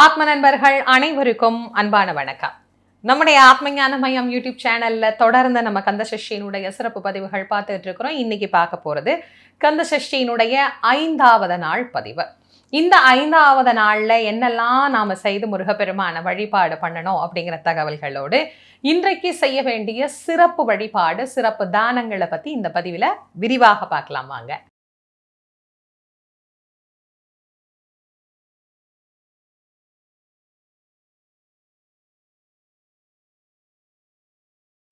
ஆத்ம நண்பர்கள் அனைவருக்கும் அன்பான வணக்கம். நம்முடைய ஆத்மஞான மையம் யூடியூப் சேனல்ல தொடர்ந்து நம்ம கந்த சஷ்டியினுடைய சிறப்பு பதிவுகள் பார்த்துட்டு இருக்கிறோம். இன்னைக்கு பார்க்க போறது கந்த சஷ்டியினுடைய ஐந்தாவது நாள் பதிவு. இந்த ஐந்தாவது நாள்ல என்னெல்லாம் நாம செய்து முருகப்பெருமான வழிபாடு பண்ணணும் அப்படிங்கிற தகவல்களோடு இன்றைக்கு செய்ய வேண்டிய சிறப்பு வழிபாடு சிறப்பு தானங்களை பற்றி இந்த பதிவில் விரிவாக பார்க்கலாம் வாங்க.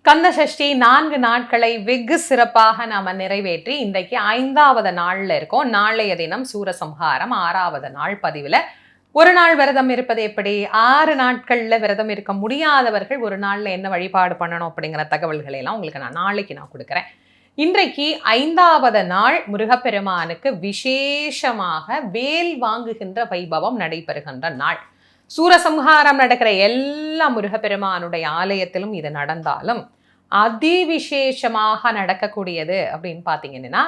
கந்த சஷ்டி நான்கு நாட்களை வெகு சிறப்பாக நாம் நிறைவேற்றி இன்றைக்கு ஐந்தாவது நாளில் இருக்கோம். நாளைய தினம் சூரசம்ஹாரம் ஆறாவது நாள் பதிவில். ஒரு நாள் விரதம் இருப்பது எப்படி? ஆறு நாட்களில் விரதம் இருக்க முடியாதவர்கள் ஒரு நாளில் என்ன வழிபாடு பண்ணணும் அப்படிங்கிற தகவல்களை எல்லாம் உங்களுக்கு நான் நாளைக்கு நான் கொடுக்குறேன். இன்றைக்கு ஐந்தாவது நாள் முருகப்பெருமானுக்கு விசேஷமாக வேல் வாங்குகின்ற வைபவம் நடைபெறுகின்ற நாள். சூரசம்ஹாரம் நடக்கிற எல்லா முருகப்பெருமானுடைய ஆலயத்திலும் இது நடந்தாலும் அதிவிசேஷமாக நடக்கக்கூடியது அப்படின்னு பார்த்தீங்கன்னா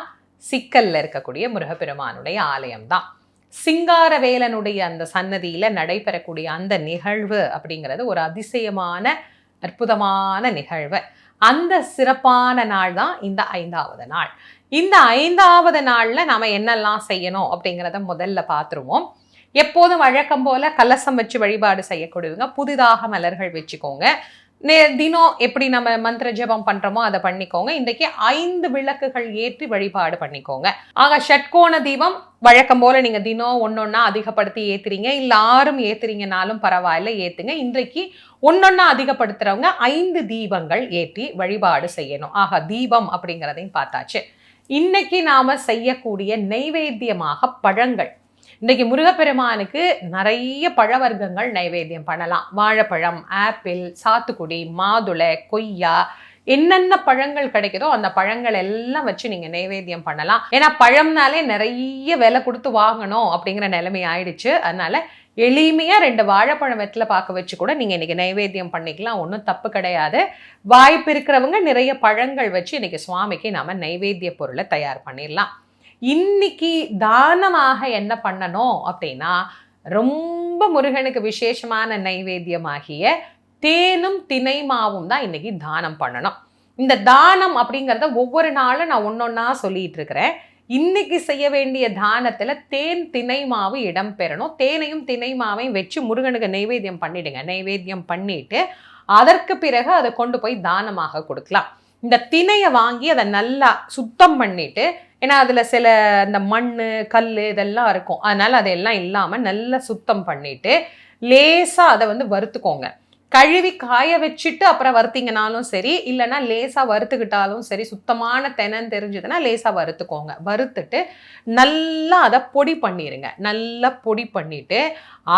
சிக்கல்ல இருக்கக்கூடிய முருகப்பெருமானுடைய ஆலயம்தான். சிங்காரவேலனுடைய அந்த சன்னதியில நடைபெறக்கூடிய அந்த நிகழ்வு அப்படிங்கிறது ஒரு அதிசயமான அற்புதமான நிகழ்வு. அந்த சிறப்பான நாள் தான் இந்த ஐந்தாவது நாள். இந்த ஐந்தாவது நாள்ல நாம என்னெல்லாம் செய்யணும் அப்படிங்கிறத முதல்ல பார்த்துருவோம். எப்போதும் வழக்கம் போல கலசம் வச்சு வழிபாடு செய்யக்கூடியவங்க புதிதாக மலர்கள் வச்சுக்கோங்க. நே தினம் எப்படி நம்ம மந்திர ஜபம் பண்றோமோ அதை பண்ணிக்கோங்க. இன்றைக்கு ஐந்து விளக்குகள் ஏற்றி வழிபாடு பண்ணிக்கோங்க. ஆக ஷட்கோண தீபம் வழக்கம் போல நீங்க தினம் ஒன்னொன்னா அதிகப்படுத்தி ஏத்துறீங்க. இல்ல ஆறும் ஏத்துறீங்கனாலும் பரவாயில்ல ஏத்துங்க. இன்றைக்கு ஒன்னொன்னா அதிகப்படுத்துறவங்க ஐந்து தீபங்கள் ஏற்றி வழிபாடு செய்யணும். ஆக தீபம் அப்படிங்கிறதையும் பார்த்தாச்சு. இன்னைக்கு நாம செய்யக்கூடிய நெய்வேத்தியமாக பழங்கள் இன்றைக்கி முருகப்பெருமானுக்கு நிறைய பழ வர்க்கங்கள் நைவேத்தியம் பண்ணலாம். வாழைப்பழம் ஆப்பிள் சாத்துக்குடி மாதுளை கொய்யா என்னென்ன பழங்கள் கிடைக்குதோ அந்த பழங்கள் எல்லாம் வச்சு நீங்கள் நைவேத்தியம் பண்ணலாம். ஏன்னா பழம்னாலே நிறைய விலை கொடுத்து வாங்கணும் அப்படிங்கிற நிலைமை ஆயிடுச்சு. அதனால எளிமையாக ரெண்டு வாழைப்பழம் வெத்தில பார்க்க வச்சு கூட நீங்கள் இன்றைக்கி நைவேத்தியம் பண்ணிக்கலாம். ஒன்றும் தப்பு கிடையாது. வாய்ப்பு இருக்கிறவங்க நிறைய பழங்கள் வச்சு இன்றைக்கி சுவாமிக்கு நாம் நைவேத்திய பொருளை தயார் பண்ணிடலாம். இன்னைக்கு தானமாக என்ன பண்ணணும் அப்படின்னா ரொம்ப முருகனுக்கு விசேஷமான நைவேத்தியமாகிய தேனும் தினை மாவும் தான் இன்னைக்கு தானம் பண்ணணும். இந்த தானம் அப்படிங்கிறத ஒவ்வொரு நாளும் நான் ஒன்றொன்னா சொல்லிட்டு இருக்கிறேன். இன்னைக்கு செய்ய வேண்டிய தானத்தில் தேன் தினை மாவு இடம் பெறணும். தேனையும் தினை மாவையும் வச்சு முருகனுக்கு நைவேத்தியம் பண்ணிடுங்க. நைவேத்தியம் பண்ணிட்டு அதற்கு பிறகு அதை கொண்டு போய் தானமாக கொடுக்கலாம். இந்த திணையை வாங்கி அதை நல்லா சுத்தம் பண்ணிட்டு ஏன்னா அதில் சில இந்த மண் கல் இதெல்லாம் இருக்கும். அதனால் அதெல்லாம் இல்லாமல் நல்லா சுத்தம் பண்ணிவிட்டு லேசாக அதை வந்து வறுத்துக்கோங்க. கழுவி காய வச்சுட்டு அப்புறம் வறுத்தீங்கனாலும் சரி இல்லைன்னா லேசாக வறுத்துக்கிட்டாலும் சரி சுத்தமான தெனன்னு தெரிஞ்சதுன்னா லேசாக வறுத்துக்கோங்க. வறுத்துட்டு நல்லா அதை பொடி பண்ணிடுங்க நல்லா பொடி பண்ணிவிட்டு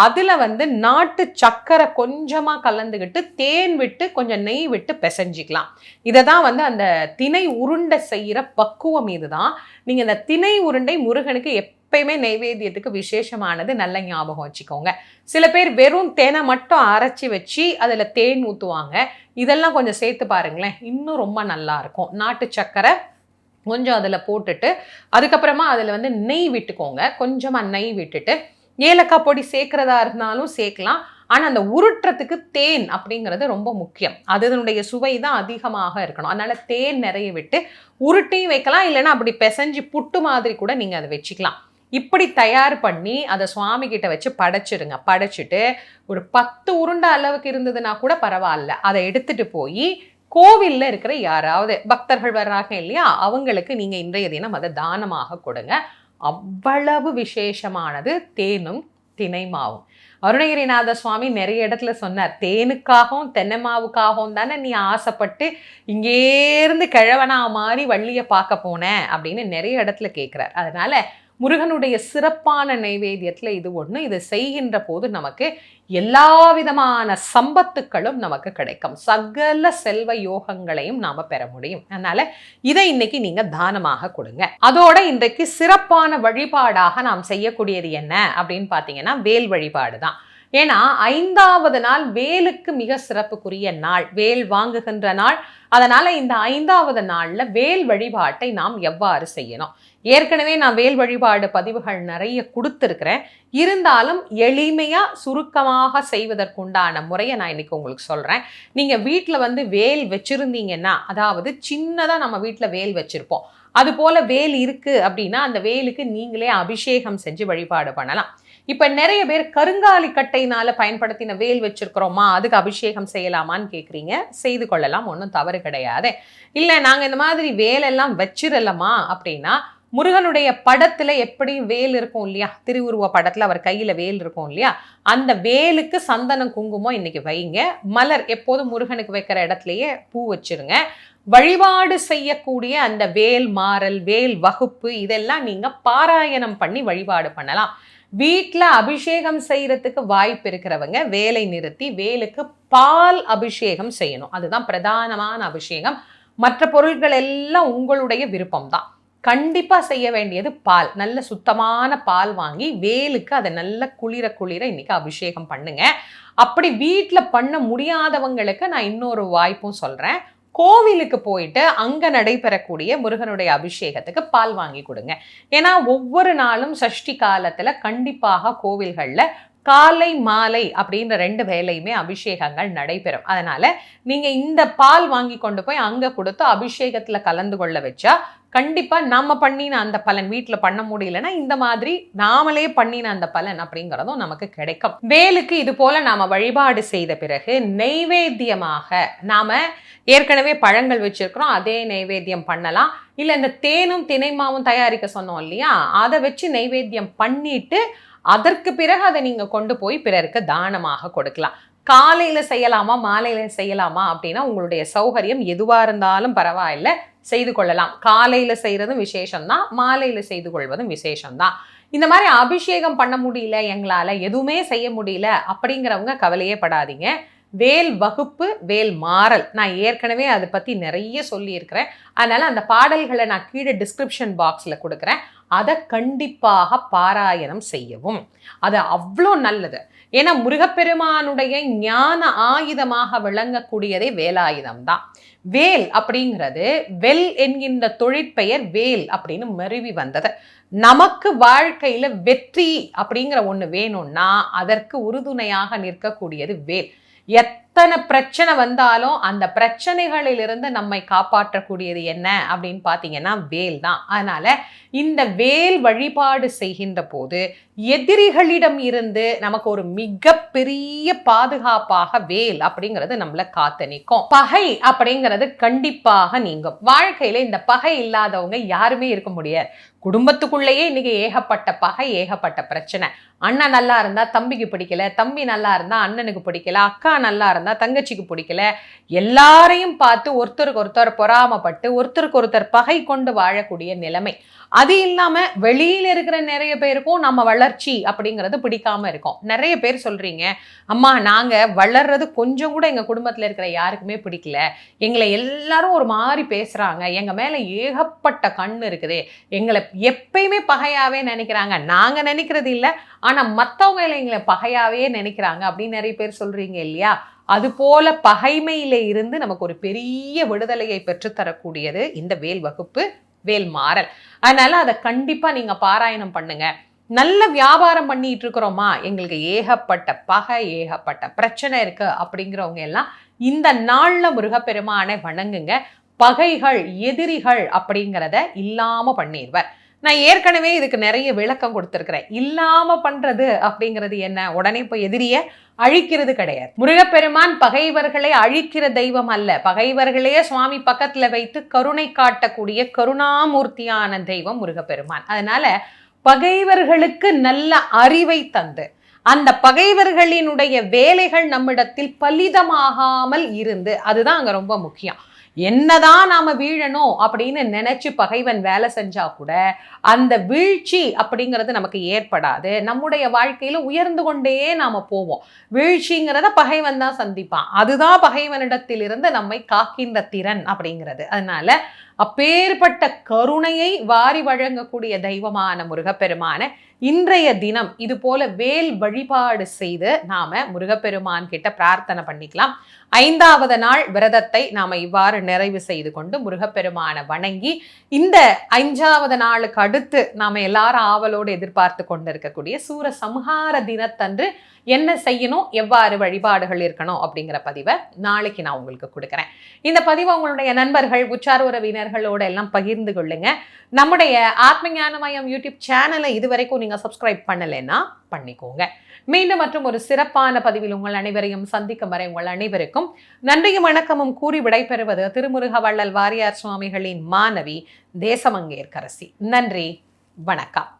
அதில் வந்து நாட்டு சக்கரை கொஞ்சமாக கலந்துக்கிட்டு தேன் விட்டு கொஞ்சம் நெய் விட்டு பிசைஞ்சிக்கலாம். இதை தான் வந்து அந்த திணை உருண்டை செய்கிற பக்குவம் இதுதான். நீங்கள் இந்த திணை உருண்டை முருகனுக்கு எப்பயுமே நைவேத்தியத்துக்கு விசேஷமானது நல்ல ஞாபகம் வச்சுக்கோங்க. சில பேர் வெறும் தேனை மட்டும் அரைச்சி வச்சு அதில் தேன் ஊற்றுவாங்க இதெல்லாம் கொஞ்சம் சேர்த்து பாருங்களேன் இன்னும் ரொம்ப நல்லா இருக்கும். நாட்டு சக்கரை கொஞ்சம் அதில் போட்டுட்டு அதுக்கப்புறமா அதில் வந்து நெய் விட்டுக்கோங்க. கொஞ்சமாக நெய் விட்டுட்டு ஏலக்காய் பொடி சேர்க்குறதா இருந்தாலும் சேர்க்கலாம். ஆனால் அந்த உருட்டுறதுக்கு தேன் அப்படிங்கிறது ரொம்ப முக்கியம். அதனுடைய சுவை தான் அதிகமாக இருக்கணும். அதனால் தேன் நிறைய விட்டு உருட்டியும் வைக்கலாம். இல்லைன்னா அப்படி பிசைஞ்சு புட்டு மாதிரி கூட நீங்கள் அதை வச்சுக்கலாம். இப்படி தயார் பண்ணி அதை சுவாமி கிட்ட வச்சு படைச்சிருங்க. படைச்சிட்டு ஒரு பத்து உருண்டை அளவுக்கு இருந்ததுன்னா கூட பரவாயில்ல. அதை எடுத்துட்டு போய் கோவிலில் இருக்கிற யாராவது பக்தர்கள் வர்றாங்க இல்லையா? அவங்களுக்கு நீங்கள் இன்றைய தினம் அதை தானமாக கொடுங்க. அவ்வளவு விசேஷமானது தேனும் தினைமாவும் அருணகிரிநாத சுவாமி நிறைய இடத்துல சொன்னார் தேனுக்காகவும் தென்னைமாவுக்காகவும் தானே நீ ஆசைப்பட்டு இங்கேருந்து கிழவனா மாதிரி வள்ளியை பார்க்க போனேன் அப்படின்னு நிறைய இடத்துல கேட்குறார் அதனால முருகனுடைய சிறப்பான நைவேத்தியத்தில் இது ஒன்று இதை செய்கின்ற போது நமக்கு எல்லா விதமான சம்பத்துக்களும் நமக்கு கிடைக்கும். சகல செல்வ யோகங்களையும் நாம் பெற முடியும். அதனால் இதை இன்னைக்கு நீங்கள் தானமாக கொடுங்க. அதோட இன்றைக்கு சிறப்பான வழிபாடாக நாம் செய்யக்கூடியது என்ன அப்படின்னு பார்த்தீங்கன்னா வேல் வழிபாடு தான். ஏன்னா ஐந்தாவது நாள் வேலுக்கு மிக சிறப்புக்குரிய நாள். வேல் வாங்குகின்ற நாள். அதனால இந்த ஐந்தாவது நாளில் வேல் வழிபாட்டை நாம் எவ்வாறு செய்யணும்? ஏற்கனவே நான் வேல் வழிபாடு பதிவுகள் நிறைய கொடுத்துருக்கிறேன். இருந்தாலும் எளிமையாக சுருக்கமாக செய்வதற்குண்டான முறையை நான் இன்றைக்கி உங்களுக்கு சொல்கிறேன் நீங்கள் வீட்டில் வந்து வேல் வச்சுருந்தீங்கன்னா அதாவது சின்னதாக நம்ம வீட்டில் வேல் வச்சுருப்போம். அது போல் வேல் இருக்குது அப்படின்னா அந்த வேலுக்கு நீங்களே அபிஷேகம் செஞ்சு வழிபாடு பண்ணலாம். இப்போ நிறைய பேர் கருங்காலி கட்டையினால் பயன்படுத்தின வேல் வச்சுருக்குறோமா அதுக்கு அபிஷேகம் செய்யலாமான்னு கேட்குறீங்க செய்து கொள்ளலாம் ஒன்றும் தவறு கிடையாது. இல்லை நாங்கள் இந்த மாதிரி வேலெல்லாம் வச்சிடலாமா அப்படின்னா முருகனுடைய படத்துல எப்படியும் வேல் இருக்கும் இல்லையா? திருவுருவ படத்துல அவர் கையில வேல் இருக்கும் இல்லையா? அந்த வேலுக்கு சந்தனம் குங்குமம் இன்னைக்கு வைங்க. மலர் எப்போதும் முருகனுக்கு வைக்கிற இடத்துலயே பூ வச்சிருங்க. வழிபாடு செய்யக்கூடிய அந்த வேல் மாறல் வேல் வகுப்பு இதெல்லாம் நீங்க பாராயணம் பண்ணி வழிபாடு பண்ணலாம். வீட்டில் அபிஷேகம் செய்கிறதுக்கு வாய்ப்பு இருக்கிறவங்க வேலை நிறுத்தி வேலுக்கு பால் அபிஷேகம் செய்யணும். அதுதான் பிரதானமான அபிஷேகம். மற்ற பொருட்கள் எல்லாம் உங்களுடைய விருப்பம் தான் கண்டிப்பாக செய்ய வேண்டியது பால். நல்ல சுத்தமான பால் வாங்கி வேலுக்கு அதை நல்ல குளிர குளிர இன்னைக்கு அபிஷேகம் பண்ணுங்க. அப்படி வீட்டில் பண்ண முடியாதவங்களுக்கு நான் இன்னொரு வாய்ப்பும் சொல்கிறேன் கோவிலுக்கு போயிட்டு அங்கே நடைபெறக்கூடிய முருகனுடைய அபிஷேகத்துக்கு பால் வாங்கி கொடுங்க. ஏன்னா ஒவ்வொரு நாளும் சஷ்டி காலத்தில் கண்டிப்பாக கோவில்களில் காலை மாலை அப்படின்ற ரெண்டு வேலையுமே அபிஷேகங்கள் நடைபெறும். அதனால் நீங்கள் இந்த பால் வாங்கி கொண்டு போய் அங்கே கொடுத்து அபிஷேகத்தில் கலந்து கொள்ள வச்சா கண்டிப்பாக நம்ம பண்ணின அந்த பலன் வீட்டில் பண்ண முடியலன்னா இந்த மாதிரி நாமளே பண்ணின அந்த பலன் அப்படிங்கிறதும் நமக்கு கிடைக்கும். வேலுக்கு இது போல நாம வழிபாடு செய்த பிறகு நெய்வேத்தியமாக நாம ஏற்கனவே பழங்கள் வச்சிருக்கிறோம் அதே நெய்வேத்தியம் பண்ணலாம். இல்லை இந்த தேனும் தினைமாவும் தயாரிக்க சொன்னோம் இல்லையா? அதை வச்சு நெய்வேத்தியம் பண்ணிட்டு அதற்கு பிறகு அதை நீங்க கொண்டு போய் பிறருக்கு தானமாக கொடுக்கலாம். காலையில் செய்யலாமா மாலையில் செய்யலாமா அப்படின்னா உங்களுடைய சௌகரியம் எதுவாக இருந்தாலும் பரவாயில்ல செய்து கொள்ளலாம். காலையில் செய்கிறதும் விசேஷம்தான் மாலையில் செய்து கொள்வதும் விசேஷம்தான். இந்த மாதிரி அபிஷேகம் பண்ண முடியல எங்களால் எதுவுமே செய்ய முடியல அப்படிங்கிறவங்க கவலையே படாதீங்க. வேல் வகுப்பு வேல் மாறல். நான் ஏற்கனவே அதை பற்றி நிறைய சொல்லியிருக்கிறேன். அதனால் அந்த பாடல்களை நான் கீழே டிஸ்கிரிப்ஷன் பாக்ஸில் கொடுக்குறேன். அதை கண்டிப்பாக பாராயணம் செய்யவும். அது அவ்வளோ நல்லது. ஏன்னா முருகப்பெருமானுடைய ஞான ஆயுதமாக விளங்கக்கூடியதே வேலாயுதம் தான். வேல் அப்படிங்கிறது வெல் என்கின்ற தொழிற்பெயர் வேல் அப்படின்னு மருவி வந்தது. நமக்கு வாழ்க்கையில் வெற்றி அப்படிங்கிற ஒன்று வேணும்னா அதற்கு உறுதுணையாக நிற்கக்கூடியது வேல். எத் எத்தனை பிரச்சனை வந்தாலும் அந்த பிரச்சனைகளிலிருந்து நம்மை காப்பாற்றக்கூடியது என்ன அப்படின்னு பார்த்தீங்கன்னா வேல் தான். அதனால இந்த வேல் வழிபாடு செய்கின்ற போது எதிரிகளிடம் இருந்து நமக்கு ஒரு மிகப்பெரிய பாதுகாப்பாக வேல் அப்படிங்கிறது நம்மளை காத்து நிற்கும். பகை அப்படிங்கிறது கண்டிப்பாக நீங்கும். வாழ்க்கையில இந்த பகை இல்லாதவங்க யாருமே இருக்க முடியாது. குடும்பத்துக்குள்ளேயே இன்னைக்கு ஏகப்பட்ட பகை ஏகப்பட்ட பிரச்சனை. அண்ணன் நல்லா இருந்தால் தம்பிக்கு பிடிக்கல தம்பி நல்லா இருந்தால் அண்ணனுக்கு பிடிக்கல அக்கா நல்லா இருந்தா தங்கச்சிக்கு பிடிக்கல. எல்லாரையும் பார்த்து ஒருத்தருக்கு ஒருத்தர் பொறாமப்பட்டு ஒருத்தருக்கு ஒருத்தர் பகை கொண்டு வாழக்கூடிய நிலைமை. அது இல்லாம வெளியில இருக்கிற நிறைய பேருக்கும் நம்ம வளர்ச்சி அப்படிங்கிறது பிடிக்காம இருக்கும். நிறைய பேர் சொல்றீங்க அம்மா நாங்க வளர்றது கொஞ்சம் கூட எங்க குடும்பத்துல இருக்கிற யாருக்குமே பிடிக்கல. எங்களை எல்லாரும் ஒரு மாதிரி பேசுறாங்க. எங்க மேல ஏகப்பட்ட கண் இருக்குது. எங்களை எப்பயுமே பகையாவே நினைக்கிறாங்க. நாங்க நினைக்கிறது இல்லை ஆனா மத்தவங்க எங்களை பகையாவே நினைக்கிறாங்க அப்படின்னு நிறைய பேர் சொல்றீங்க இல்லையா? அது போல பகைமையில இருந்து நமக்கு ஒரு பெரிய விடுதலையை பெற்றுத்தரக்கூடியது இந்த வேல் வகுப்பு வேல் மாறல். அதனால அதை கண்டிப்பா நீங்க பாராயணம் பண்ணுங்க. நல்ல வியாபாரம் பண்ணிட்டு இருக்கிறோமா? எங்களுக்கு ஏகப்பட்ட பகை ஏகப்பட்ட பிரச்சனை இருக்கு அப்படிங்கிறவங்க எல்லாம் இந்த நாள்ல முருகப்பெருமானை வணங்குங்க. பகைகள் எதிரிகள் அப்படிங்கிறத இல்லாம பண்ணிடுவார். நான் ஏற்கனவே இதுக்கு நிறைய விளக்கம் கொடுத்துருக்கிறேன். இல்லாமல் பண்ணுறது அப்படிங்கிறது என்ன? உடனே இப்போ எதிரியை அழிக்கிறது கிடையாது. முருகப்பெருமான் பகைவர்களை அழிக்கிற தெய்வம் அல்ல. பகைவர்களையே சுவாமி பக்கத்தில் வைத்து கருணை காட்டக்கூடிய கருணாமூர்த்தியான தெய்வம் முருகப்பெருமான். அதனால பகைவர்களுக்கு நல்ல அறிவை தந்து அந்த பகைவர்களினுடைய வேலைகள் நம்மிடத்தில் பலிதமாகாமல் இருந்து அதுதான் அங்கே ரொம்ப முக்கியம். என்னதான் நாம வீழணும் அப்படின்னு நினைச்சு பகைவன் வேலை செஞ்சா கூட அந்த வீழ்ச்சி அப்படிங்கிறது நமக்கு ஏற்படாது. நம்முடைய வாழ்க்கையில உயர்ந்து கொண்டே நாம போவோம். வீழ்ச்சிங்கிறத பகைவன் தான் சந்திப்பான். அதுதான் பகைவனிடத்திலிருந்து நம்மை காக்கின்ற திறன் அப்படிங்கிறது. அதனால அப்பேற்பட்ட கருணையை வாரி வழங்கக்கூடிய தெய்வமான முருகப்பெருமான இன்றைய தினம் இது போல வேல் வழிபாடு செய்து நாம முருகப்பெருமான் கிட்ட பிரார்த்தனை பண்ணிக்கலாம். ஐந்தாவது நாள் விரதத்தை நாம் இவ்வாறு நிறைவு செய்து கொண்டு முருகப்பெருமானை வணங்கி இந்த அஞ்சாவது நாளுக்கு அடுத்து நாம் எல்லாரும் ஆவலோடு எதிர்பார்த்து கொண்டிருக்கக்கூடிய சூர சம்ஹார தினத்தன்று என்ன செய்யணும் எவ்வாறு வழிபாடுகள் இருக்கணும் அப்படிங்கிற பதிவை நாளைக்கு நான் உங்களுக்கு கொடுக்குறேன். இந்த பதிவை உங்களுடைய நண்பர்கள் உச்சார் உறவினர்களோட எல்லாம் பகிர்ந்து கொள்ளுங்க. நம்முடைய ஆத்ம ஞானமயம் யூடியூப் சேனலை இதுவரைக்கும் நீங்கள் சப்ஸ்கிரைப் பண்ணலைன்னா பண்ணிக்கோங்க. மீண்டும் மற்றும் ஒரு சிறப்பான பதிவில் உங்கள் அனைவரையும் சந்திக்கும் வரை உங்கள் அனைவருக்கும் அனைவருக்கும் நன்றியும் வணக்கமும் கூறி விடைபெறுவது திருமுருக வள்ளல் வாரியார் சுவாமிகளின் மாணவி தேசமங்கேற்கரசி. நன்றி. வணக்கம்.